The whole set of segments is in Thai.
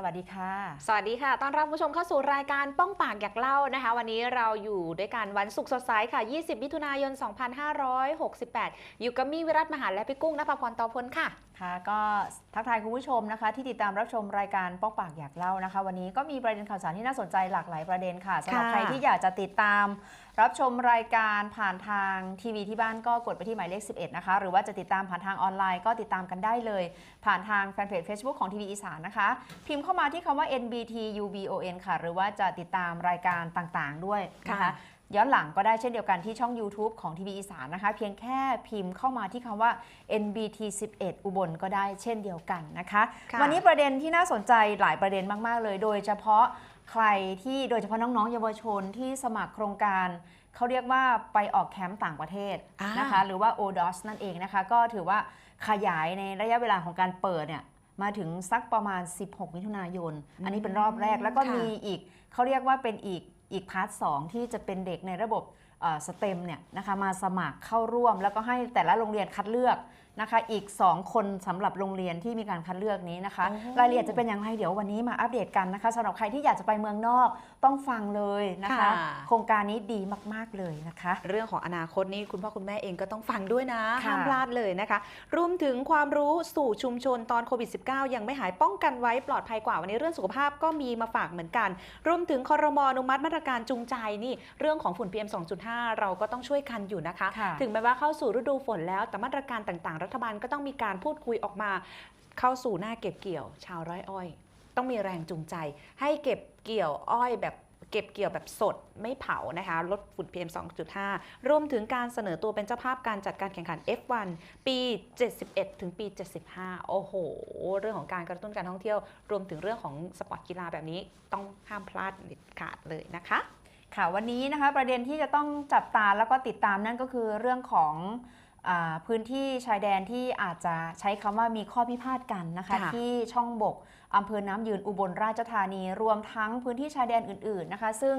สวัสดีค่ะ สวัสดีค่ะ ต้อนรับผู้ชมเข้าสู่รายการป้องปากอยากเล่านะคะ วันนี้เราอยู่ด้วยกันวันศุกร์สดใสค่ะ 20 มิถุนายน 2568 อยู่กับมี่วิรัตมหาและพี่กุ้งนภพรตอพลค่ะ ค่ะ ก็ทักทายคุณผู้ชมนะคะ ที่ติดตามรับชมรายการป้องปากอยากเล่านะคะ วันนี้ก็มีประเด็นข่าวสารที่น่าสนใจหลากหลายประเด็นค่ะสำหรับค่ะใครที่อยากจะติดตาม รับชมรายการผ่านทางทีวีที่บ้านก็กดไปที่หมายเลข 11 นะคะ หรือว่าจะติดตามผ่านทางออนไลน์ก็ติดตามกันได้เลย ผ่านทางแฟนเพจ Facebook ของทีวีอีสานนะคะ พิมพ์เข้ามาที่คำว่า NBTUBON ค่ะ หรือว่าจะติดตามรายการต่างๆด้วยนะคะค่ะ ย้อนหลังก็ได้เช่นเดียวกันที่ช่อง YouTube ของทีวีอีสานนะคะ เพียงแค่พิมพ์เข้ามาที่คำว่า NBT 11 อุบลก็ได้เช่นเดียวกันนะคะค่ะวันนี้ประเด็นที่น่าสนใจหลายประเด็นมากๆเลย โดยเฉพาะใครที่โดยเฉพาะน้องๆ เยาวชนที่สมัครโครงการเขาเรียกว่าไปออกแคมป์ต่างประเทศอ่านนะคะหรือว่า ODOS นั่นเองนะคะ ก็ถือว่าขยายในระยะเวลาของการเปิดเนี่ยมาถึงสักประมาณ 16 มิถุนายน อันนี้เป็นรอบแรกแล้วก็ค่ะมีอีกเขาเรียกว่าเป็นอีก อีกพาร์ทสองที่จะเป็นเด็กในระบบสเต็มเนี่ยนะคะมาสมัครเข้าร่วม แล้วก็ให้แต่ละโรงเรียนคัดเลือกนะคะอีก 2 คนสำหรับโรงเรียนที่มีการคัดเลือกนี้นะคะโอ้รายละเอียดจะเป็นอย่างไรเดี๋ยววันนี้มาอัปเดตกันนะคะสำหรับใครที่อยากจะไปเมืองนอกต้องฟังเลยนะคะ ค่ะ โครงการนี้ดีมากๆเลยนะคะ เรื่องของอนาคตนี่คุณพ่อคุณแม่เองก็ต้องฟังด้วยนะค่ะ ห้ามพลาดเลยนะคะ รวมถึงความรู้สู่ชุมชนตอนโควิด -19 ยังไม่หายป้องกันไว้ปลอดภัยกว่าวันนี้เรื่องสุขภาพก็มีมาฝากเหมือนกัน รวมถึงคอรมอนุมัติมาตรการจูงใจนี่ เรื่องของฝุ่น PM 2.5 เราก็ต้องช่วยกันอยู่นะคะ ค่ะ ถึงแม้ว่าเข้าสู่ฤดูฝนแล้วแต่มาตรการต่างๆ รัฐบาลก็ต้องมีการพูดคุยออกมา เข้าสู่หน้าเก็บเกี่ยว ชาวไร่อ้อย ต้องมีแรงจูงใจ ให้เก็บเกี่ยวอ้อยแบบเก็บเกี่ยวแบบสดไม่เผานะคะ ลดฝุ่น PM 2.5 รวมถึงการเสนอตัวเป็นเจ้าภาพการจัดการแข่งขัน F1 ปี 71 ถึงปี 75 โอ้โห เรื่องของการกระตุ้นการท่องเที่ยว รวมถึงเรื่องของสปอร์ตกีฬาแบบนี้ต้องห้ามพลาดเด็ดขาดเลยนะคะค่ะวันนี้นะคะประเด็นที่จะต้องจับตาแล้วก็ติดตามนั่นก็คือเรื่องของ พื้นที่ชายแดนที่อาจจะใช้คำว่ามีข้อพิพาทกันนะคะค่ะที่ช่องบกอำเภอน้ำยืนอุบลราชธานี รวมทั้งพื้นที่ชายแดนอื่น ๆนะคะ ซึ่ง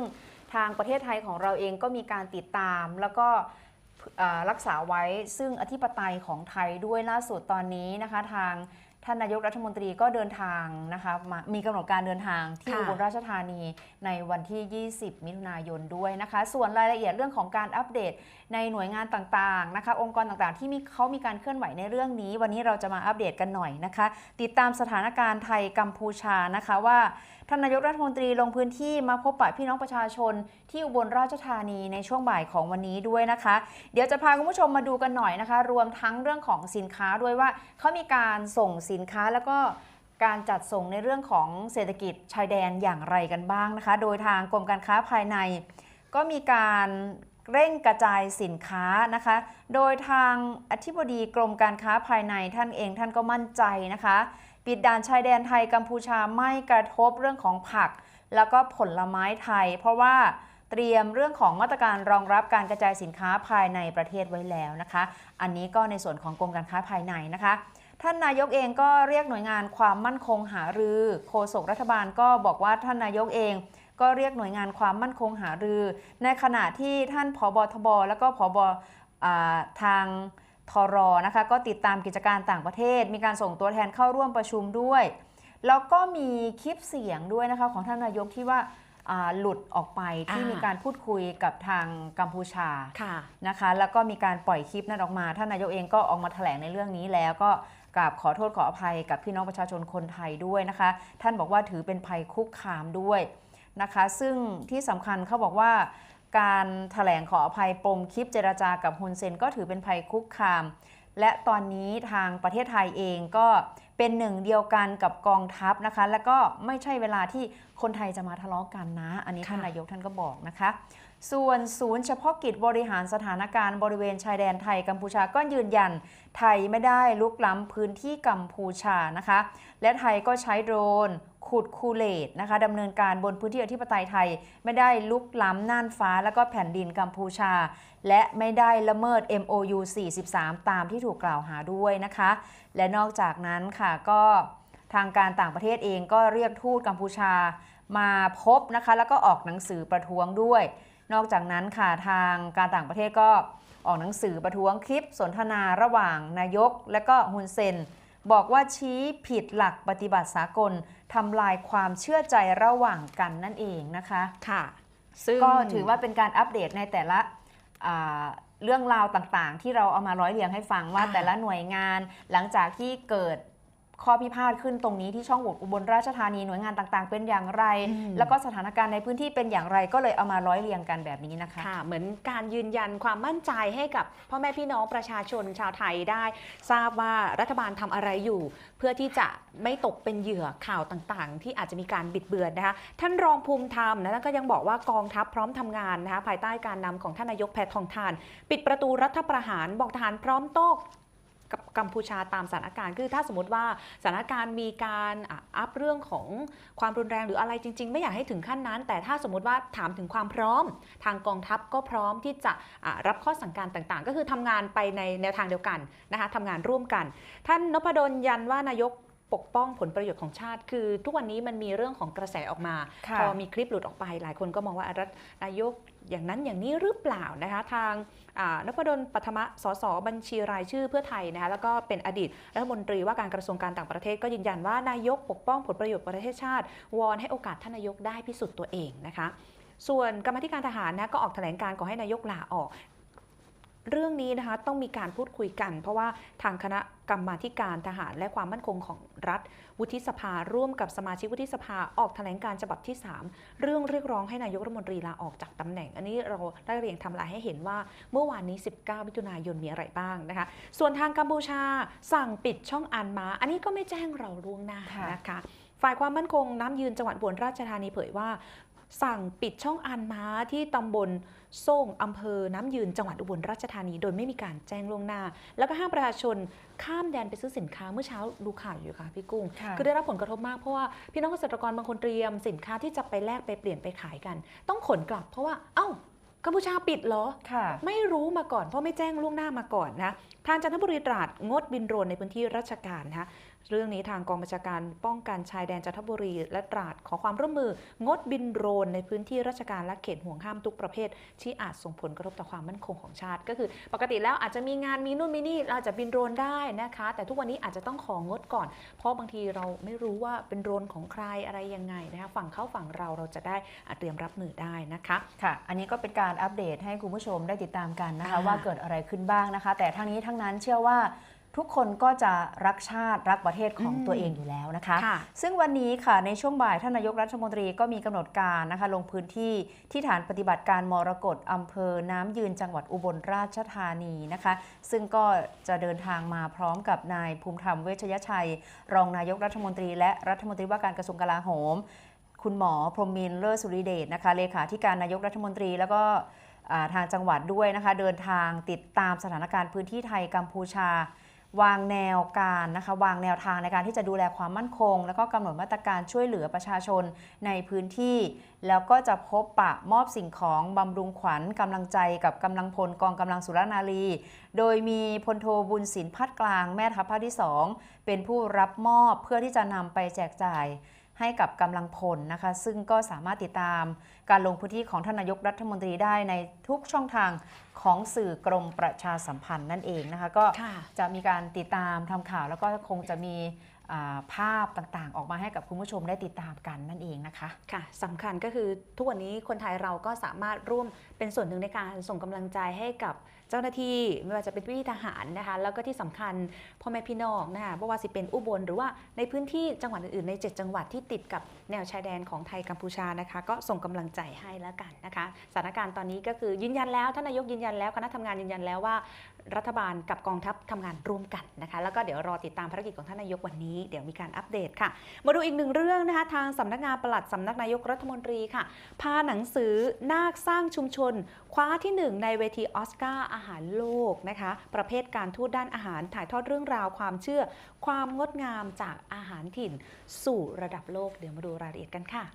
ทางประเทศไทยของเราเองก็มีการติดตาม แล้วก็อ่ารักษาไว้ซึ่งอธิปไตยของไทยด้วยล่าสุดตอนนี้นะคะทาง ท่านนายกรัฐมนตรีก็เดินทางนะคะมามีกำหนดการเดินทางที่ค่ะอุบลราชธานีในวันที่ 20 มิถุนายนด้วยนะคะ ส่วนรายละเอียดเรื่องของการอัปเดตในหน่วยงานต่างๆนะคะ องค์กรต่างๆ ที่มีเขามีการเคลื่อนไหวในเรื่องนี้ วันนี้เราจะมาอัปเดตกันหน่อยนะคะ ติดตามสถานการณ์ไทยกัมพูชานะคะว่า ท่านนายกรัฐมนตรีลงพื้นที่มาพบปะพี่น้องประชาชน ที่อุบลราชธานีในช่วงบ่ายของวันนี้ด้วยนะคะ เดี๋ยวจะพาคุณผู้ชมมาดูกันหน่อยนะคะ รวมทั้งเรื่องของสินค้าด้วยว่าเขามีการส่งสินค้าแล้วก็การจัดส่งในเรื่องของเศรษฐกิจชายแดนอย่างไรกันบ้างนะคะ โดยทางกรมการค้าภายใน ก็มีการเร่งกระจายสินค้านะคะ โดยทางอธิบดีกรมการค้าภายในท่านเองท่านก็มั่นใจนะคะ ปิดด่านชายแดนไทยกัมพูชาไม่กระทบเรื่องของผัก แล้วก็ผลไม้ไทย เพราะว่าเตรียมเรื่องของมาตรการรองรับการกระจายสินค้าภายในประเทศไว้แล้วนะคะ อันนี้ก็ในส่วนของกรมการค้าภายในนะคะ ท่านนายกเองก็เรียกหน่วยงานความมั่นคงหารือโฆษกรัฐบาลก็บอกว่าท่านนายกเองก็เรียกหน่วยงานความมั่นคงหารือ ในขณะที่ท่านผบทบ แล้วก็ผบอ่าทาง ทรนะคะก็ติดตามกิจการต่างประเทศ มีการส่งตัวแทนเข้าร่วมประชุมด้วย แล้วก็มีคลิปเสียงด้วยนะคะของท่านนายกที่ว่าอ่าหลุดออกไปที่อ่ามีมีการพูดคุยกับทางกัมพูชาค่ะนะคะ แล้วก็มีการปล่อยคลิปนั้นออกมา ท่านนายกเองก็ออกมาแถลงในเรื่องนี้แล้วก็กราบขอโทษขออภัยกับพี่น้องประชาชนคนไทยด้วยนะคะ ท่านบอกว่าถือเป็นภัยคุกคามด้วยนะคะ ซึ่งที่สำคัญเขาบอกว่า การแถลงขออภัยปมคลิปเจรจากับฮุนเซนก็ถือเป็นภัยคุกคาม และตอนนี้ทางประเทศไทยเองก็เป็นหนึ่งเดียวกันกับกองทัพนะคะ และก็ไม่ใช่เวลาที่คนไทยจะมาทะเลาะกันนะ อันนี้ท่านค่ะนายกท่านก็บอกนะคะ ส่วนศูนย์เฉพาะกิจบริหารสถานการณ์บริเวณชายแดนไทยกัมพูชาก็ยืนยัน ไทยไม่ได้ลุกล้ำพื้นที่กัมพูชานะคะ และไทยก็ใช้โดรน ขุดคูเลตนะคะดำเนินการบนพื้นที่อธิปไตยไทย ไม่ได้ลุกล้ำน่านฟ้า แล้วก็แผ่นดินกัมพูชา และไม่ได้ละเมิด MOU 43 ตามที่ถูกกล่าวหาด้วยนะคะ และนอกจากนั้นค่ะก็ทางการต่างประเทศเองก็เรียกทูตกัมพูชามาพบนะคะ แล้วก็ออกหนังสือประท้วงด้วย นอกจากนั้นค่ะทางการต่างประเทศก็ออกหนังสือประท้วงคลิปสนทนาระหว่างนายก และก็ฮุนเซน บอกว่าชี้ผิดหลักปฏิบัติสากล ทำลายความเชื่อใจระหว่างกันนั่นเองนะคะค่ะซึ่งก็ถือว่าเป็นการอัปเดตในแต่ละอ่าเรื่องราวต่างๆ ที่เราเอามาร้อยเรียงให้ฟังว่าอ่าแต่ละหน่วยงานหลังจากที่เกิด ข้อพิพาทขึ้นตรงนี้ที่ช่องโหว่อุบลราชธานีหน่วยงานต่างๆ เป็นอย่างไร แล้วก็สถานการณ์ในพื้นที่เป็นอย่างไรก็เลยเอามาร้อยเรียงกันแบบนี้นะคะค่ะ เหมือนการยืนยันความมั่นใจให้กับพ่อแม่พี่น้องประชาชนชาวไทยได้ ทราบว่ารัฐบาลทำอะไรอยู่ เพื่อที่จะไม่ตกเป็นเหยื่อข่าวต่างๆ ที่อาจจะมีการบิดเบือนนะคะท่านรองภูมิธรรมนะก็ยังบอกว่ากองทัพพร้อมทำงานนะคะภายใต้การนำของท่านนายกแพทองทาน ปิดประตูรัฐประหารบอกทหารพร้อมโต้ กับกัมพูชาตามสถานการณ์ คือถ้าสมมติว่าสถานการณ์มีการอัพเรื่องของความรุนแรงหรืออะไรจริง ๆ ไม่อยากให้ถึงขั้นนั้น แต่ถ้าสมมติว่าถามถึงความพร้อม ทางกองทัพก็พร้อมที่จะะรับข้อสั่งการต่างๆ ก็คือทำงานไปในแนวทางเดียวกันนะคะทำงานร่วมกัน ท่านนพดลยันว่านายก ปกป้องผลประโยชน์ของชาติ คือทุกวันนี้มันมีเรื่องของกระแสออกมาค่ะพอมีคลิปหลุดออกไป หลายคนก็มองว่าอะรัฐนายกอย่างนั้นอย่างนี้หรือเปล่านะคะทางอ่านพดลปัทมะสสบัญชีรายชื่อเพื่อไทยนะคะแล้วก็เป็นอดีตรัฐมนตรีว่าการกระทรวงการต่างประเทศก็ยืนยันว่านายกปกป้องผลประโยชน์ประเทศชาติ วอนให้โอกาสท่านนายกได้พิสูจน์ตัวเองนะคะส่วนกรรมาธิการทหารนะก็ออกแถลงการขอให้นายกลาออก เรื่องนี้นะคะต้องมีการพูดคุยกัน เพราะว่าทางคณะกรรมาธิการทหารและความมั่นคงของรัฐ วุฒิสภาร่วมกับสมาชิกวุฒิสภาออกแถลงการฉบับที่ 3 เรื่องเรียกร้องให้นายกรัฐมนตรีลาออกจากตำแหน่ง อันนี้เราได้เรียงทำลายให้เห็นว่าเมื่อวานนี้ 19 มิถุนายนมีอะไรบ้างนะคะ ส่วนทางกัมพูชาสั่งปิดช่องอันมา อันนี้ก็ไม่แจ้งเราล่วงหน้านะคะฝ่ายความมั่นคงน้ำยืนจังหวัดอุบลราชธานีเผยว่า สั่งปิดช่องอันมาที่ตำบล โซ่งอำเภอน้ำยืนจังหวัดอุบลราชธานี โดยไม่มีการแจ้งล่วงหน้า แล้วก็ห้ามประชาชนข้ามแดนไปซื้อสินค้าเมื่อเช้าดูข่าวอยู่ค่ะพี่กุ้งค่ะคือได้รับผลกระทบมากเพราะว่าพี่น้องเกษตรกรบางคนเตรียมสินค้าที่จะไปแลกไปเปลี่ยนไปขายกัน ต้องขนกลับเพราะว่าเอ้ากัมพูชาปิดเหรอค่ะไม่รู้มาก่อน เพราะไม่แจ้งล่วงหน้ามาก่อนนะ ทางจันทบุรีตราดงดบินโดรนในพื้นที่ราชการนะคะ เรื่องนี้ทางกองบัญชาการป้องกันชายแดนจันทบุรี และตราดขอความร่วมมือ งดบินโดรนในพื้นที่ราชการและเขตห่วงห้ามทุกประเภท ที่อาจส่งผลกระทบต่อความมั่นคงของชาติ ก็คือ ปกติแล้วอาจจะมีงานมีนู่นมีนี่เราอาจจะบินโดรนได้นะคะ แต่ทุกวันนี้อาจจะต้องของงดก่อน เพราะบางทีเราไม่รู้ว่าเป็นโดรนของใครอะไรยังไงนะคะฝั่งเขาฝั่งเราเราจะได้อะเตรียมรับมือได้นะคะค่ะ อันนี้ก็เป็นการอัปเดตให้คุณผู้ชมได้ติดตามกันนะคะอ่าว่าเกิดอะไรขึ้นบ้างนะคะ แต่ทั้งนี้ทั้งนั้นเชื่อว่า ทุกคนก็จะรักชาติรักประเทศของอืมตัวเองอยู่แล้วนะคะค่ะซึ่งวันนี้ค่ะในช่วงบ่ายท่านนายกรัฐมนตรีก็มีกำหนดการนะคะลงพื้นที่ที่ฐานปฏิบัติการมรกตอำเภอน้ำยืนจังหวัดอุบลราชธานีนะคะ ซึ่งก็จะเดินทางมาพร้อมกับนายภูมิธรรมเวชยชัย รองนายกรัฐมนตรี และรัฐมนตรีว่าการกระทรวงกลาโหม คุณหมอพรหมินทร์เลิศสุริเดชนะคะเลขาธิการนายกรัฐมนตรีแล้วก็อ่าทางจังหวัดด้วยนะคะเดินทางติดตามสถานการณ์พื้นที่ไทยกัมพูชา วางแนวการนะคะวางแนวทางในการที่จะดูแลความมั่นคง แล้วก็กำหนดมาตรการช่วยเหลือประชาชนในพื้นที่ แล้วก็จะพบปะมอบสิ่งของบำรุงขวัญกำลังใจกับกำลังพลกองกำลังสุรนารี โดยมีพลโทบุญศิลพัดกลางแม่ทัพภาคที่ 2 เป็นผู้รับมอบเพื่อที่จะนำไปแจกจ่าย ให้กับกำลังพลนะคะ ซึ่งก็สามารถติดตามการลงพื้นที่ของท่านนายกรัฐมนตรีได้ในทุกช่องทางของสื่อกรมประชาสัมพันธ์นั่นเองนะคะ ก็ค่ะจะมีการติดตามทำข่าว แล้วก็คงจะมีอ่าภาพต่างๆ ออกมาให้กับคุณผู้ชมได้ติดตามกันนั่นเองนะคะ ค่ะสำคัญก็คือทุกวันนี้คนไทยเราก็สามารถร่วมเป็นส่วนหนึ่งในการส่งกำลังใจให้กับ เจ้าหน้าที่ไม่ว่าจะเป็นพี่ทหารนะคะแล้วก็ที่สำคัญพ่อแม่พี่น้องนะคะไม่ว่าสิเป็นอุบลหรือว่าในพื้นที่จังหวัดอื่นๆใน 7 จังหวัดที่ติดกับแนวชายแดนของไทยกัมพูชานะคะ ก็ส่งกำลังใจให้แล้วกันนะคะสถานการณ์ตอนนี้ก็คือยืนยันแล้วท่านนายกยืนยันแล้วคณะทำงานยืนยันแล้วว่า รัฐบาลกับกองทัพทำงานร่วมกันนะคะ แล้วก็เดี๋ยวรอติดตามภารกิจของท่านนายกวันนี้ เดี๋ยวมีการอัปเดตค่ะ มาดูอีกหนึ่งเรื่องนะคะ ทางสำนักงานปลัดสำนักนายกรัฐมนตรีค่ะ พาหนังสือนาคสร้างชุมชน คว้าที่หนึ่งในเวทีออสการ์อาหารโลกนะคะ ประเภทการทูตด้านอาหารถ่ายทอดเรื่องราวความเชื่อ ความงดงามจากอาหารถิ่น สู่ระดับโลก เดี๋ยวมาดูรายละเอียดกันค่ะ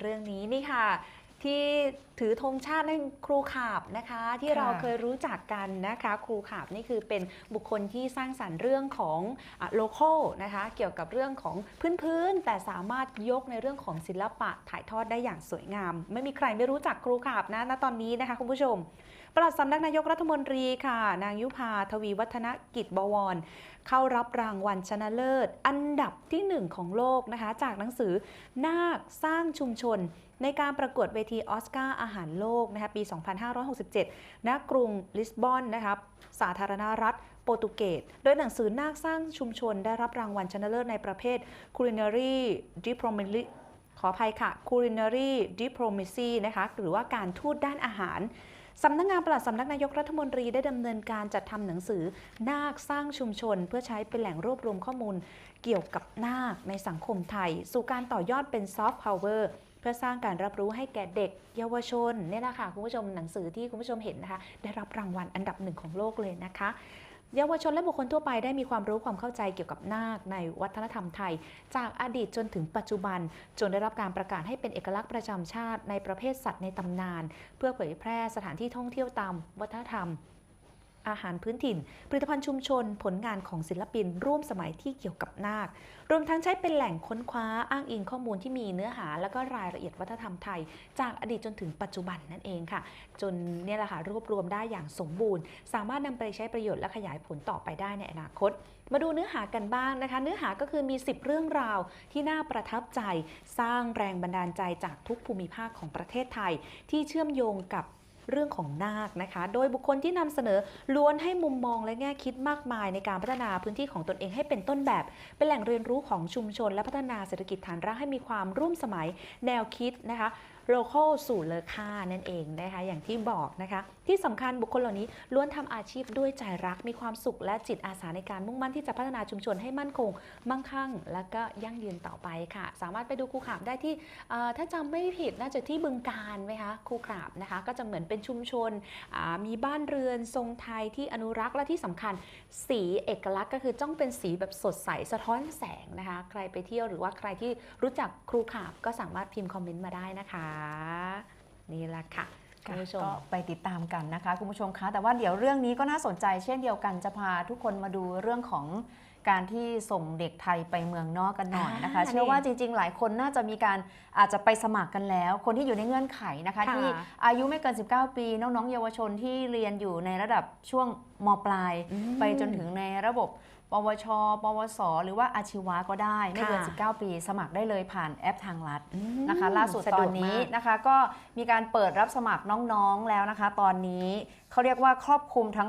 เรื่องนี้นี่ค่ะ ที่ถือธงชาตินั่นครูขาบนะคะ ที่ค่ะเราเคยรู้จักกันนะคะ ครูขาบนี่คือเป็นบุคคลที่สร้างสรรค์เรื่องของโลโก้นะคะ เกี่ยวกับเรื่องของพื้นๆแต่สามารถยกในเรื่องของศิลปะถ่ายทอดได้อย่างสวยงาม ไม่มีใครไม่รู้จักครูขาบนะณตอนนี้นะคะคุณผู้ชมปลัดสำนักนายกรัฐมนตรีค่ะ นางยุพาทวีวัฒนกิจบวร เข้ารับรางวัลชนะเลิศ อันดับที่หนึ่งของโลกนะคะ จากหนังสือนาคสร้างชุมชน ในการประกวดเวทีออสการ์อาหารโลกนะคะปี 2567 ณ กรุงลิสบอนนะครับสาธารณรัฐโปรตุเกส โดยหนังสือนาคสร้างชุมชนได้รับรางวัลชนะเลิศในประเภท Culinary Diplomacy ขออภัยค่ะ Culinary Diplomacy นะคะหรือว่าการทูตด้านอาหารสำนักงานปลัดสำนักนายกรัฐมนตรีได้ดำเนินการจัดทำหนังสือ นาคสร้างชุมชน เพื่อใช้เป็นแหล่งรวบรวมข้อมูล เกี่ยวกับนาคในสังคมไทย สู่การต่อยอดเป็นซอฟต์พาวเวอร์ พื่อสร้างการรับรู้ให้แก่เด็กเยาวชนเนี่ยนะคะคุณผู้ชมหนังสือที่คุณผู้ชมเห็นนะคะ ได้รับรางวัลอันดับหนึ่งของโลกเลยนะคะเยาวชนและบุคคลทั่วไปได้มีความรู้ความเข้าใจเกี่ยวกับนาคในวัฒนธรรมไทย จากอดีตจนถึงปัจจุบัน จนได้รับการประกาศให้เป็นเอกลักษณ์ประจำชาติในประเภทสัตว์ในตำนาน เพื่อเผยแพร่สถานที่ท่องเที่ยวตามวัฒนธรรม อาหารพื้นถิ่น ผลิตภัณฑ์ชุมชน ผลงานของศิลปิน ร่วมสมัยที่เกี่ยวกับนาค รวมทั้งใช้เป็นแหล่งค้นคว้าอ้างอิงข้อมูลที่มีเนื้อหา และก็รายละเอียดวัฒนธรรมไทย จากอดีตจนถึงปัจจุบันนั่นเองค่ะ จนเนี่ยแหละค่ะรวบรวมได้อย่างสมบูรณ์ สามารถนำไปใช้ประโยชน์และขยายผลต่อไปได้ในอนาคต มาดูเนื้อหากันบ้างนะคะ เนื้อหาก็คือมี 10 เรื่องราวที่น่าประทับใจ สร้างแรงบันดาลใจจากทุกภูมิภาคของประเทศไทย ที่เชื่อมโยงกับ เรื่องของนาคนะคะ โดยบุคคลที่นำเสนอล้วนให้มุมมองและแง่คิดมากมายในการพัฒนาพื้นที่ของตนเองให้เป็นต้นแบบ เป็นแหล่งเรียนรู้ของชุมชน และพัฒนาเศรษฐกิจฐานรากให้มีความร่วมสมัยแนวคิดนะคะ local สู่เลอค่านั่นเองนะคะอย่างที่บอกนะคะ ที่สำคัญบุคคลเหล่านี้ล้วนทำอาชีพด้วยใจรักมีความสุขและจิตอาสาในการมุ่งมั่นที่จะพัฒนาชุมชนให้มั่นคง มั่งคั่ง และก็ยั่งยืนต่อไปค่ะ สามารถไปดูครูขามได้ที่ถ้าจำไม่ผิดน่าจะที่บึงการไหมคะครูขามนะคะ ก็จะเหมือนเป็นชุมชนมีบ้านเรือนทรงไทยที่อนุรักษ์และที่สำคัญสีเอกลักษณ์ก็คือต้องเป็นสีแบบสดใสสะท้อนแสงนะคะ ใครไปเที่ยวหรือว่าใครที่รู้จักครูขาบก็สามารถพิมพ์คอมเมนต์มาได้นะคะนี่แหละค่ะคุณผู้ชมก็ไปติดตามกันนะคะ คุณผู้ชมคะแต่ว่าเดี๋ยวเรื่องนี้ก็น่าสนใจเช่นเดียวกันจะพาทุกคนมาดูเรื่องของการที่ส่งเด็กไทยไปเมืองนอกกันหน่อยนะคะอ่าเชื่อว่านี่จริง ๆ หลายคนน่าจะมีการอาจจะไปสมัครกันแล้ว คนที่อยู่ในเงื่อนไขนะคะค่ะที่อายุไม่เกิน 19 ปี น้องๆ เยาวชนที่เรียนอยู่ในระดับช่วงมปลายอืมไปจนถึงในระบบ ปวช ปวส หรือว่าอาชีวะก็ได้ ไม่เกินค่ะ19 ปี สมัครได้เลยผ่านแอปทางรัฐอืมนะคะ ล่าสุดสะตดอวนกนี้มากนะคะก็มีการเปิดรับสมัครน้องๆแล้วนะคะ ตอนนี้เขาเรียกว่าครอบคลุมทั้ง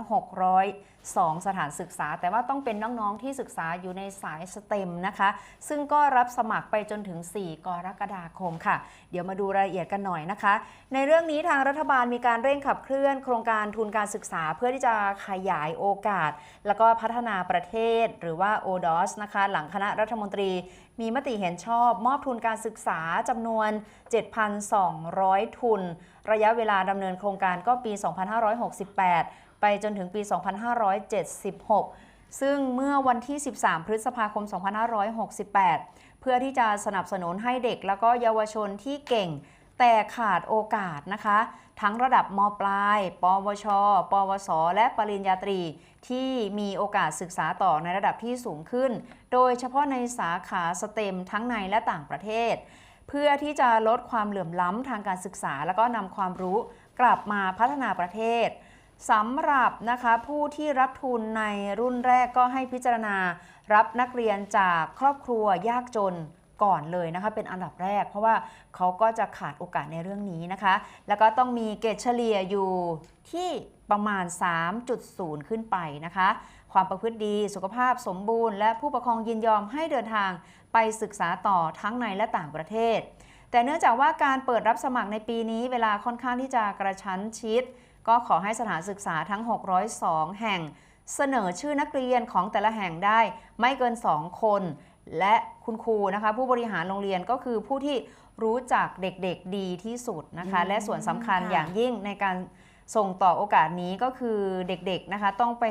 2 สถานศึกษา แต่ว่าต้องเป็นน้องๆที่ศึกษาอยู่ในสายสเต็มนะคะ ซึ่งก็รับสมัครไปจนถึง 4 กรกฎาคมค่ะ เดี๋ยวมาดูรายละเอียดกันหน่อยนะคะ ในเรื่องนี้ทางรัฐบาลมีการเร่งขับเคลื่อน โครงการทุนการศึกษาเพื่อที่จะขยายโอกาส แล้วก็พัฒนาประเทศหรือว่า ODOS นะคะ หลังคณะรัฐมนตรี มีมติเห็นชอบมอบทุนการศึกษาจำนวน 7,200 ทุน ระยะเวลาดำเนินโครงการก็ปี 2568 ไปจนถึงปี 2576 ซึ่งเมื่อวันที่ 13 พฤษภาคม 2568 เพื่อที่จะสนับสนุนให้เด็ก และก็เยาวชนที่เก่ง แต่ขาดโอกาสนะคะ ทั้งระดับมปลาย ปวช ปวส และปริญญาตรี ที่มีโอกาสศึกษาต่อในระดับที่สูงขึ้น โดยเฉพาะในสาขาสเต็มทั้งในและต่างประเทศ เพื่อที่จะลดความเหลื่อมล้ำทางการศึกษา แล้วก็นำความรู้กลับมาพัฒนาประเทศสำหรับนะคะผู้ที่รับทุนในรุ่นแรกก็ให้พิจารณา รับนักเรียนจากครอบครัวยากจน ก่อนเลยนะคะเป็นอันดับแรก เพราะว่าเขาก็จะขาดโอกาสในเรื่องนี้นะคะ แล้วก็ต้องมีเกรดเฉลี่ยอยู่ที่ประมาณ 3.0 ขึ้นไปนะคะ ความประพฤติดีสุขภาพสมบูรณ์ และผู้ปกครองยินยอมให้เดินทางไปศึกษาต่อทั้งในและต่างประเทศ แต่เนื่องจากว่าการเปิดรับสมัครในปีนี้เวลาค่อนข้างที่จะกระชั้นชิด ก็ขอให้สถานศึกษาทั้ง 602 แห่งเสนอชื่อนักเรียนของแต่ละแห่งได้ไม่เกิน 2 คน และคุณครูนะคะ ผู้บริหารโรงเรียนก็คือผู้ที่รู้จักเด็กๆดีที่สุดนะคะอืมและส่วนสำคัญค่ะอย่างยิ่งในการส่งต่อโอกาสนี้ก็คือเด็กๆนะคะต้องไป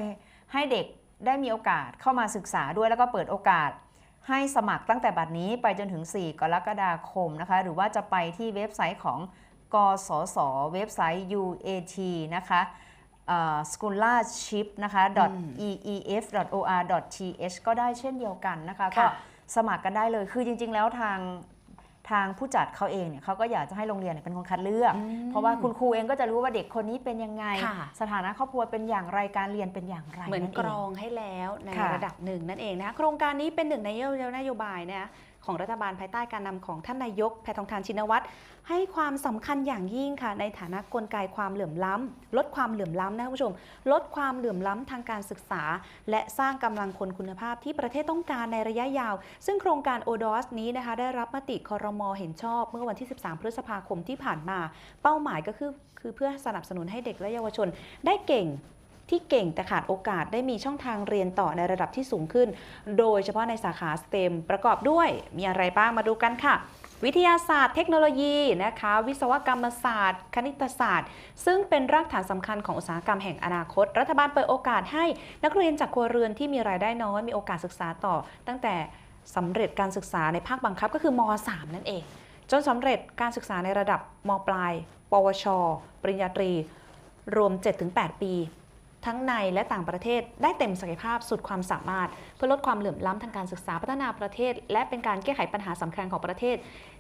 ให้เด็กได้มีโอกาสเข้ามาศึกษาด้วยแล้วก็เปิดโอกาส ให้สมัครตั้งแต่บัดนี้ไปจนถึง 4 กรกฎาคมนะคะ หรือว่าจะไปที่เว็บไซต์ของกสศเว็บไซต์ UAT นะคะเอ่อ scholarship นะคะ .eef.or.th ก็ได้เช่นเดียวกันนะคะก็ค่ะสมัครกันได้เลยคือจริง ๆ แล้วทางทางผู้จัดเขาเองเนี่ยเขาก็อยากจะให้โรงเรียนเนี่ยเป็นคนคัดเลือกอืมเพราะว่าคุณครูเองก็จะรู้ว่าเด็กคนนี้เป็นยังไงค่ะสถานะครอบครัวเป็นอย่างไรการเรียนเป็นอย่างไรเหมือนนั่นกเองรองให้แล้วในค่ะระดับหนึ่งนั่นเองนะคะโครงการนี้เป็นหนึ่งในนโยบายนะ ของรัฐบาลภายใต้การนำของท่านนายกแพทองทานชินวัตรให้ความสำคัญอย่างยิ่งค่ะ ในฐานะกลไกความเหลื่อมล้ำลดความเหลื่อมล้ำนะคุณผู้ชม ลดความเหลื่อมล้ำทางการศึกษา และสร้างกำลังคนคุณภาพที่ประเทศต้องการในระยะยาว ซึ่งโครงการโอดอสนี้นะคะ ได้รับมติคอรมอเห็นชอบ เมื่อวันที่ 13 พฤษภาคมที่ผ่านมา เป้าหมายก็คือคือเพื่อสนับสนุนให้เด็กและเยาวชน ได้เก่ง ที่เก่งแต่ขาดโอกาสได้มีช่องทางเรียนต่อในระดับที่สูงขึ้น โดยเฉพาะในสาขา STEM ประกอบด้วยมีอะไรบ้างมาดูกันค่ะวิทยาศาสตร์เทคโนโลยีนะคะวิศวกรรมศาสตร์ คณิตศาสตร์ ซึ่งเป็นรากฐานสำคัญของอุตสาหกรรมแห่งอนาคต รัฐบาลเปิดโอกาสให้นักเรียนจากครัวเรือนที่มีรายได้น้อยมีโอกาสศึกษาต่อ ตั้งแต่สำเร็จการศึกษาในภาคบังคับก็คือม .3 นั่นเอง จนสำเร็จการศึกษาในระดับมปลาย ปวช ปริญญาตรี รวม 7-8 ปี ทั้งในและต่างประเทศได้เต็มศักยภาพสุดความสามารถ เพื่อลดความเหลื่อมล้ำทางการศึกษาพัฒนาประเทศ และเป็นการแก้ไขปัญหาสำคัญของประเทศ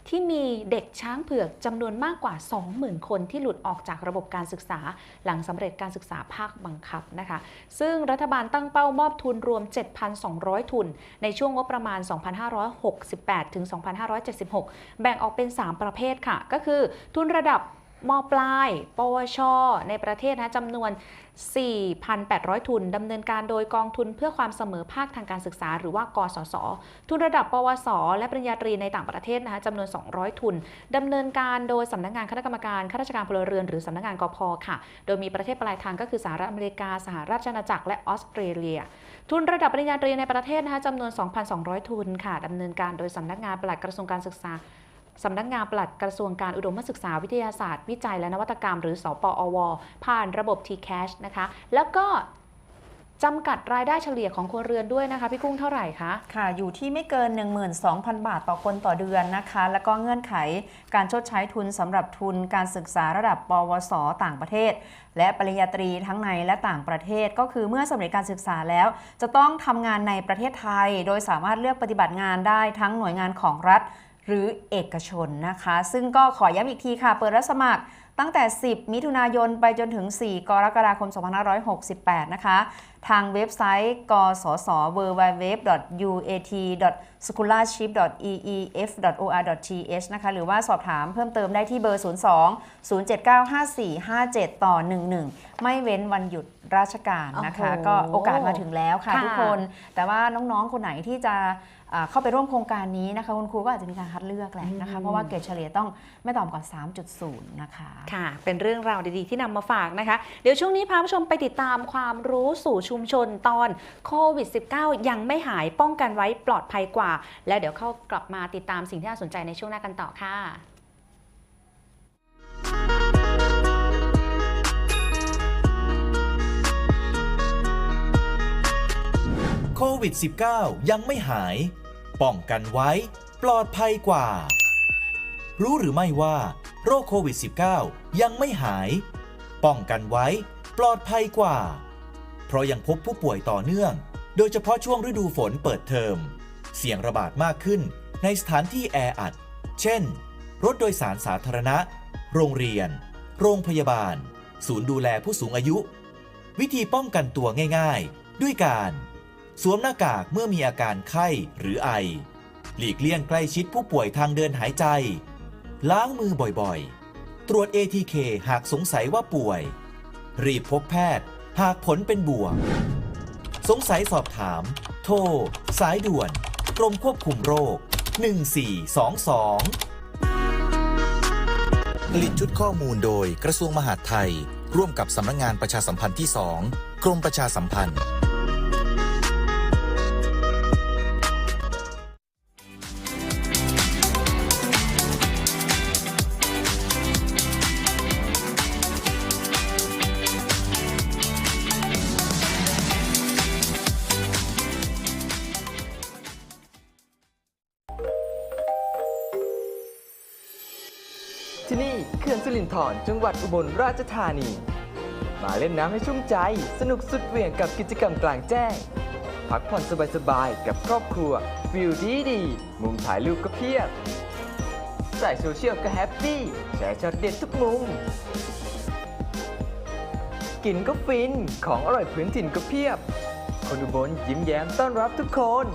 ที่มีเด็กช้างเผือกจำนวนมากกว่า 20,000 คนที่หลุดออกจากระบบการศึกษา หลังสำเร็จการศึกษาภาคบังคับนะคะ ซึ่งรัฐบาลตั้งเป้ามอบทุนรวม 7,200 ทุน ในช่วงงบประมาณ 2568 ถึง 2576 แบ่งออกเป็น 3 ประเภทค่ะ ก็คือทุนระดับ มปลาย ปวช ในประเทศนะจำนวน 4,800 ทุนดำเนินการโดยกองทุนเพื่อความเสมอภาคทางการศึกษา หรือว่ากสศทุนระดับ ปวส และปริญญาตรีในต่างประเทศนะคะจำนวน 200 ทุนดำเนินการโดยสำนักงานคณะกรรมการข้าราชการพลเรือนหรือสำนักงานกพค่ะ โดยมีประเทศปลายทางก็คือสหรัฐอเมริกาสหราชอาณาจักรและออสเตรเลีย ทุนระดับปริญญาตรีในประเทศนะคะจำนวน 2,200 ทุนค่ะดำเนินการโดยสำนักงานปลัดกระทรวงการศึกษา สำนักงานปลัดกระทรวงการอุดมศึกษาวิทยาศาสตร์ วิจัยและนวัตกรรม หรือสปอว ผ่านระบบ T-Cash นะคะ แล้วก็จำกัดรายได้เฉลี่ยของครัวเรือนด้วยนะคะ พี่กุ้งเท่าไหร่คะ ค่ะ อยู่ที่ไม่เกิน 12,000 บาทต่อคนต่อเดือนนะคะ แล้วก็เงื่อนไขการชดใช้ทุนสำหรับทุนการศึกษาระดับ ปวส ต่างประเทศ และปริญญาตรีทั้งในและต่างประเทศ ก็คือเมื่อสำเร็จการศึกษาแล้ว จะต้องทำงานในประเทศไทย โดยสามารถเลือกปฏิบัติงานได้ทั้งหน่วยงานของรัฐ หรือเอกชนนะคะ ซึ่งก็ขอย้ำอีกทีค่ะ เปิดรับสมัครตั้งแต่ 10 มิถุนายนไปจนถึง 4 กรกฎาคม 2568 นะคะ ทางเว็บไซต์ กสศ www.uat.scholarship.eef.or.th นะคะ หรือว่าสอบถามเพิ่มเติมได้ที่เบอร์ 02 0795457 ต่อ 11 ไม่เว้นวันหยุดราชการนะคะโอ้โหก็โอกาสมาถึงแล้วค่ะค่ะทุกคน แต่ว่าน้องๆ คนไหนที่จะอ่าเข้าไปร่วมโครงการนี้นะคะคุณครูก็อาจจะมีการคัดเลือกแหละนะคะอืมเพราะว่าเกรดเฉลี่ยต้องไม่ต่ำกว่า 3.0 นะคะ ค่ะ เป็นเรื่องราวดีๆที่นำมาฝากนะคะ เดี๋ยวช่วงนี้พาผู้ชมไปติดตามความรู้สู่ชุุมชนตอนโควิด -19 ยังไม่หายป้องกันไว้ปลอดภัยกว่า และเดี๋ยวเข้ากลับมาติดตามสิ่งที่น่าสนใจในช่วงหน้ากันต่อค่ะโควิด -19 ยังไม่หาย ป้องกันไว้ ปลอดภัยกว่า รู้หรือไม่ว่า โรคโควิด -19 ยังไม่หาย ป้องกันไว้ ปลอดภัยกว่า ราะยังพบผู้ป่วยต่อเนื่อง โดยเฉพาะช่วงฤดูฝนเปิดเทอม เสี่ยงระบาดมากขึ้นในสถานที่แออัด เช่น รถโดยสารสาธารณะ โรงเรียน โรงพยาบาล ศูนย์ดูแลผู้สูงอายุ วิธีป้องกันตัวง่ายๆ ด้วยการสวมหน้ากากเมื่อมีอาการไข้หรือไอ หลีกเลี่ยงใกล้ชิดผู้ป่วยทางเดินหายใจ ล้างมือบ่อยๆ ตรวจ ATK หากสงสัยว่าป่วย รีบพบแพทย์ หากผลเป็นบวก สงสัยสอบถาม โทร สายด่วน กรมควบคุมโรค 1422ผลิตชุดข้อมูลโดยกระทรวงมหาดไทย ร่วมกับสำนักงานประชาสัมพันธ์ที่ 2 กรมประชาสัมพันธ์ ธรจังหวัดอุบลราชธานี มาเล่นน้ำให้ชุ่มใจ สนุกสุดเหวี่ยงกับกิจกรรมกลางแจ้ง พักผ่อนสบายๆ กับครอบครัว วิวดีดี มุมถ่ายรูปก็เพียบสายโซเชียลก็แฮปปี้ แชร์ช็อตเด็ดทุกมุม กินก็ฟิน ของอร่อยพื้นถิ่นก็เพียบ คนอุบลยิ้มแย้มต้อนรับทุกคน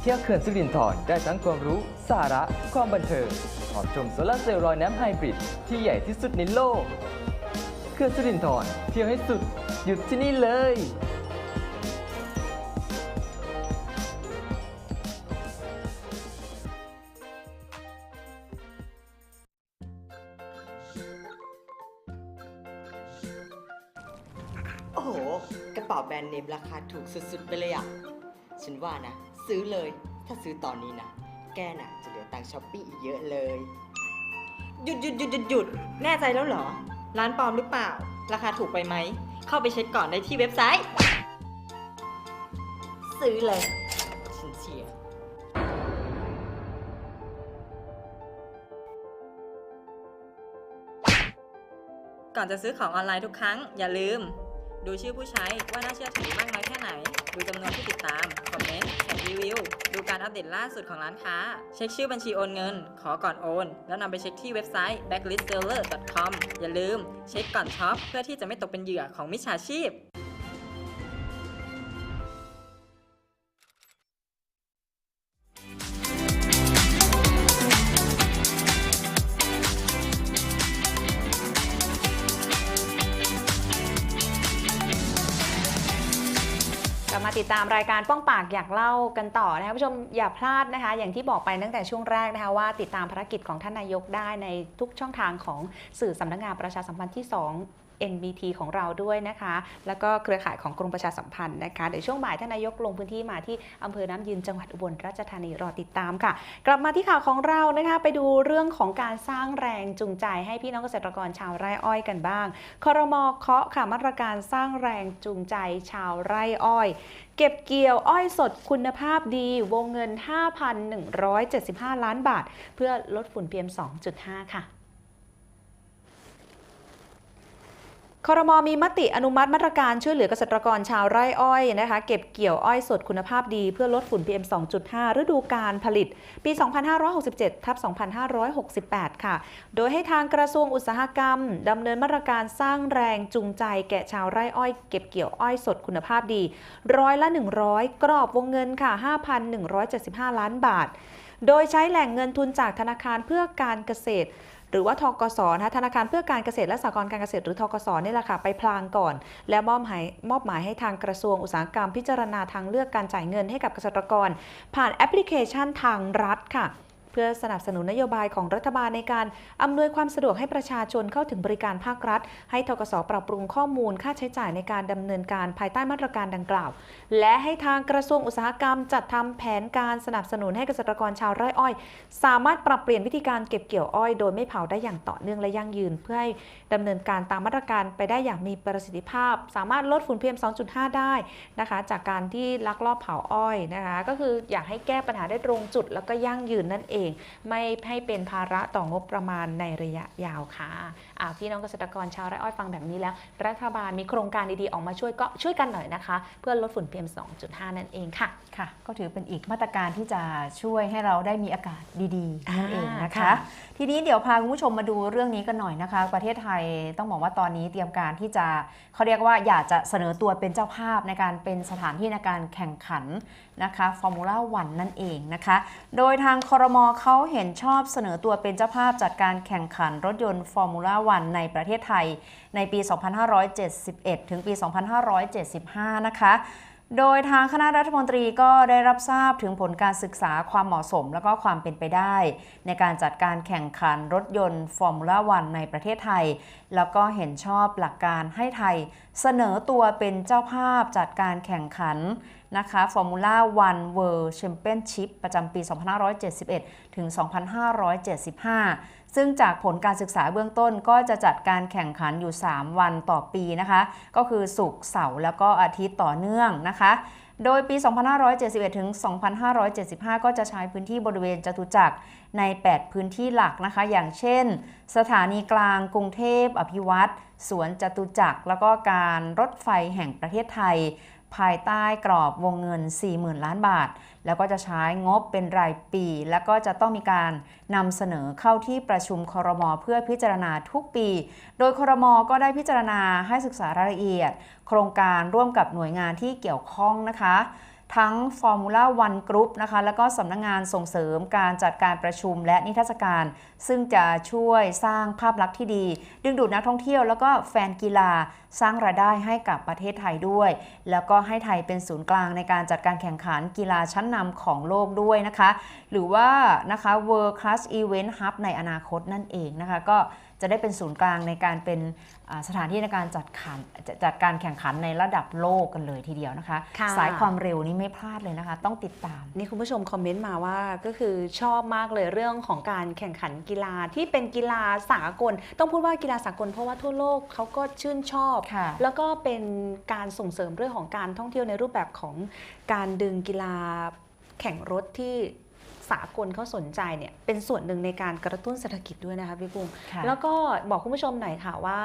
เที่ยวเขื่อนสิรินธรได้ทั้งความรู้ สาระ ความบันเทิง พร้อชมโซลาร์เซลล์ลอยน้ำไฮบริดที่ใหญ่ที่สุดในโลกเขื่อนสิรินธรเที่ยวให้สุด หยุดที่นี่เลยโอ้โห กระเป๋าแบรนด์เนมราคาถูกสุดๆ ไปเลยอะ ฉันว่านะ ซื้อเลย ถ้าซื้อตอนนี้นะ แกน่ะจะเหลือ ตังค์ช้อปปี้อีกเยอะเลย หยุดหยุดหยุดหยุดหยุดแน่ใจแล้วเหรอ ร้านปลอมหรือเปล่า ราคาถูกไปไหม เข้าไปเช็คก่อนได้ที่เว็บไซต์ ซื้อเลยฉันเชียร์ก่อนจะซื้อของออนไลน์ทุกครั้ง อย่าลืม ดูชื่อผู้ใช้ว่าน่าเชื่อถือมากน้อยแค่ไหน ดูจำนวนผู้ติดตาม คอมเมนต์แท็กรีวิว ดูการอัปเดตล่าสุดของร้านค้า เช็คชื่อบัญชีโอนเงิน ขอก่อนโอน แล้วนำไปเช็คที่เว็บไซต์ backlistseller.com อย่าลืม เช็คก่อนช็อปเพื่อที่จะไม่ตกเป็นเหยื่อของมิจฉาชีพ ตามรายการป้องปากอยากเล่ากันต่อนะคะผู้ชมอย่าพลาดนะคะ อย่างที่บอกไปตั้งแต่ช่วงแรกนะคะว่าติดตามภารกิจของท่านนายกได้ในทุกช่องทางของสื่อสำนักงานประชาสัมพันธ์ที่ 2 NBT ของเราด้วยนะคะ แล้วก็เครือข่ายของกรมประชาสัมพันธ์นะคะเดี๋ยวช่วงบ่ายท่านนายกลงพื้นที่มาที่อำเภอน้ำยืนจังหวัดอุบลราชธานีรอติดตามค่ะ กลับมาที่ข่าวของเรานะคะไปดูเรื่องของการสร้างแรงจูงใจให้พี่น้องเกษตรกรชาวไร่อ้อยกันบ้างคอรมอเคาะค่ะมาตรการสร้างแรงจูงใจชาวไร่อ้อย เก็บเกี่ยวอ้อยสดคุณภาพดี วงเงิน 5,175 ล้านบาท เพื่อลดฝุ่น PM 2.5 ค่ะ ครมมีมติอนุมัติมาตรการช่วยเหลือเกษตรกรชาวไร่อ้อยนะคะ เก็บเกี่ยวอ้อยสดคุณภาพดีเพื่อลดฝุ่น PM 2.5 ฤดูการผลิต ปี 2567ทับ2568 ค่ะ โดยให้ทางกระทรวงอุตสาหกรรมดำเนินมาตรการสร้างแรงจูงใจแก่ชาวไร่อ้อย เก็บเกี่ยวอ้อยสดคุณภาพดีร้อยละ 100 กรอบวงเงินค่ะ 5,175 ล้านบาท โดยใช้แหล่งเงินทุนจากธนาคารเพื่อการเกษตร หรือว่าทกศนะธนาคารเพื่อการเกษตรและสหกรณ์การเกษตรหรือทกศนี่แหละค่ะไปพลางก่อน แล้วมอบหมายมอบหมายให้ทางกระทรวงอุตสาหกรรมพิจารณาทางเลือกการจ่ายเงินให้กับเกษตรกร ผ่านแอปพลิเคชันทางรัฐค่ะ เพื่อสนับสนุนนโยบายของรัฐบาลในการอำนวยความสะดวกให้ประชาชนเข้าถึงบริการภาครัฐ ให้ทกสปรับปรุงข้อมูลค่าใช้จ่ายในการดำเนินการภายใต้มาตรการดังกล่าว และให้ทางกระทรวงอุตสาหกรรม จัดทำแผนการสนับสนุนให้เกษตรกรชาวไร่อ้อย สามารถปรับเปลี่ยนวิธีการเก็บเกี่ยวอ้อยโดยไม่เผาได้อย่างต่อเนื่องและยั่งยืน เพื่อให้ดำเนินการตามมาตรการไปได้อย่างมีประสิทธิภาพ สามารถลดฝุ่น PM 2.5 ได้นะคะ จากการที่ลักลอบเผาอ้อยนะคะ ก็คืออยากให้แก้ปัญหาได้ตรงจุดแล้วก็ยั่งยืนนั่นเององ ไม่ให้เป็นภาระต่องบประมาณในระยะยาวค่ะ พี่น้องเกษตรกรชาวไร่อ้อยฟังแบบนี้แล้ว รัฐบาลมีโครงการดีๆ ออกมาช่วยก็ช่วยกันหน่อยนะคะ เพื่อลดฝุ่น PM 2.5 นั่นเองค่ะค่ะ ก็ถือเป็นอีกมาตรการที่จะช่วยให้เราได้มีอากาศดีๆนั่นเองนะอ่าคะค่ะทีนี้เดี๋ยวพาคุณผู้ชมมาดูเรื่องนี้กันหน่อยนะคะ ประเทศไทยต้องบอกว่าตอนนี้เตรียมการที่จะเขาเรียกว่าอยากจะเสนอตัวเป็นเจ้าภาพในการเป็นสถานที่ในการแข่งขันนะคะฟอร์มูล่าวันนั่นเองนะคะ โดยทางคอรมอเขาเห็นชอบเสนอตัวเป็นเจ้าภาพจัดการแข่งขันรถยนต์ฟอร์มูล่าวันในประเทศไทย ในปี 2571 ถึงปี 2575 นะคะ โดยทางคณะรัฐมนตรีก็ได้รับทราบถึงผลการศึกษาความเหมาะสมและก็ความเป็นไปได้ ในการจัดการแข่งขันรถยนต์ฟอร์มูล่าวันในประเทศไทย แล้วก็เห็นชอบหลักการให้ไทย เสนอตัวเป็นเจ้าภาพจัดการแข่งขันนะคะฟอร์มูล่าวันเวิลด์แชมเปี้ยนชิพประจำปี 2571 ถึง 2575 ซึ่งจากผลการศึกษาเบื้องต้นก็จะจัดการแข่งขันอยู่ 3 วันต่อปีนะคะ ก็คือศุกร์เสาร์แล้วก็อาทิตย์ต่อเนื่องนะคะโดยปี 2571 ถึง 2575 ก็จะใช้พื้นที่บริเวณจตุจักรใน 8 พื้นที่หลักนะคะ อย่างเช่น สถานีกลางกรุงเทพ อภิวัตรสวนจตุจักร แล้วก็การรถไฟแห่งประเทศไทย ภายใต้กรอบวงเงิน 40,000 ล้านบาท แล้วก็จะใช้งบเป็นรายปี แล้วก็จะต้องมีการนำเสนอเข้าที่ประชุมครมเพื่อพิจารณาทุกปี โดยครมก็ได้พิจารณาให้ศึกษารายละเอียด โครงการร่วมกับหน่วยงานที่เกี่ยวข้องนะคะ ทั้ง Formula One Group นะคะ แล้วก็สำนักงงานส่งเสริมการจัดการประชุมและนิทรรศการ ซึ่งจะช่วยสร้างภาพลักษณ์ที่ดี ดึงดูดนักท่องเที่ยวแล้วก็แฟนกีฬาสร้างรายได้ให้กับประเทศไทยด้วย แล้วก็ให้ไทยเป็นศูนย์กลางในการจัดการแข่งขันกีฬาชั้นนำของโลกด้วยนะคะ หรือว่านะคะ World Class Event Hub ในอนาคตนั่นเองนะคะ ก็จะได้เป็นศูนย์กลางในการเป็น สถานที่ในการจัดขันจัดจัดการแข่งขันในระดับโลกกันเลยทีเดียวนะคะค่ะสายความเร็วนี่ไม่พลาดเลยนะคะ ต้องติดตาม นี่คุณผู้ชมคอมเมนต์มาว่าก็คือชอบมากเลยเรื่องของการแข่งขันกีฬาที่เป็นกีฬาสากล ต้องพูดว่ากีฬาสากลเพราะว่าทั่วโลกเขาก็ชื่นชอบค่ะแล้วก็เป็นการส่งเสริมเรื่องของการท่องเที่ยวในรูปแบบของการดึงกีฬาแข่งรถที่สากลเขาสนใจเนี่ยเป็นส่วนหนึ่งในการกระตุ้นเศรษฐกิจด้วยนะคะพี่กุ้งค่ะแล้วก็บอกคุณผู้ชมหน่อยค่ะว่า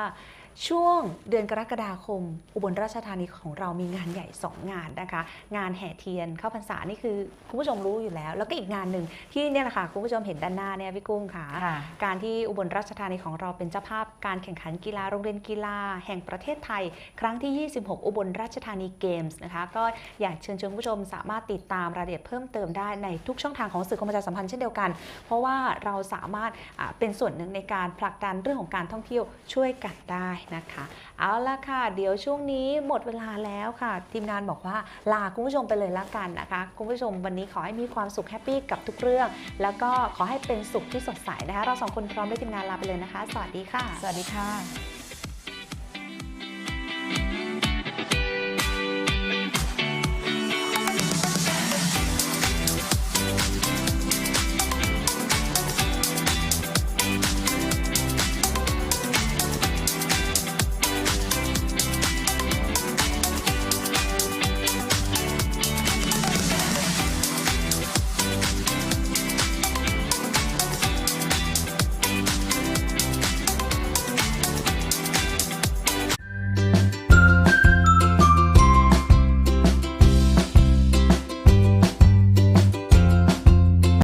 ช่วงเดือนกรกฎาคม อุบลราชธานีของเรามีงานใหญ่ 2 งานนะคะ งานแห่เทียนเข้าพรรษานี่คือคุณผู้ชมรู้อยู่แล้ว แล้วก็อีกงานหนึ่งที่เนี่ยแหละค่ะคุณผู้ชมเห็นด้านหน้าเนี่ยพี่กุ้งค่ะค่ะ การที่อุบลราชธานีของเราเป็นเจ้าภาพการแข่งขันกีฬาโรงเรียนกีฬา แห่งประเทศไทย ครั้งที่ 26 อุบลราชธานีเกมส์นะคะก็อยากเชิญชวนคุณผู้ชมสามารถติดตามรายละเอียดเพิ่มเติมได้ในทุกช่องทางของสื่อคมนาคมสัมพันธ์เช่นเดียวกัน เพราะว่าเราสามารถอ่าเป็นส่วนหนึ่งในการผลักดันเรื่องของการท่องเที่ยวช่วยกันได้นะคะ เอาละค่ะ เดี๋ยวช่วงนี้หมดเวลาแล้วค่ะ ทีมงานบอกว่าลาคุณผู้ชมไปเลยละกันนะคะ คุณผู้ชมวันนี้ขอให้มีความสุขแฮปปี้กับทุกเรื่อง แล้วก็ขอให้เป็นสุขที่สดใสนะคะ เราสองคนพร้อมด้วยทีมงานลาไปเลยนะคะ สวัสดีค่ะ สวัสดีค่ะ